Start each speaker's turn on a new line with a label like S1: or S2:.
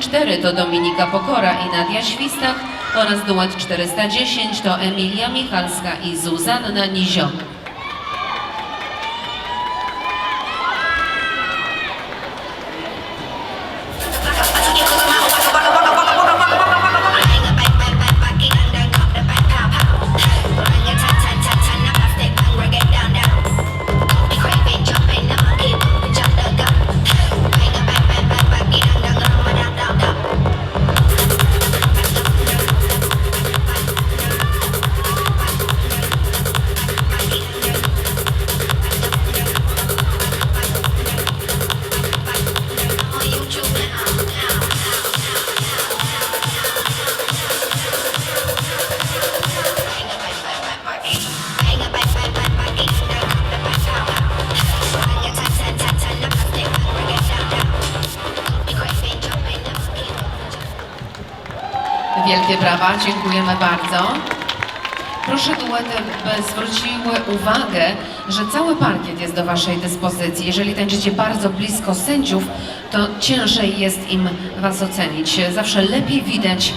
S1: 4 to Dominika Pokora i Nadia Świstak oraz duet 410 to Emilia Michalska i Zuzanna Nizio. Wielkie brawa, dziękujemy bardzo. Proszę duety, by zwróciły uwagę, że cały parkiet jest do Waszej dyspozycji. Jeżeli tańczycie bardzo blisko sędziów, to ciężej jest im Was ocenić. Zawsze lepiej widać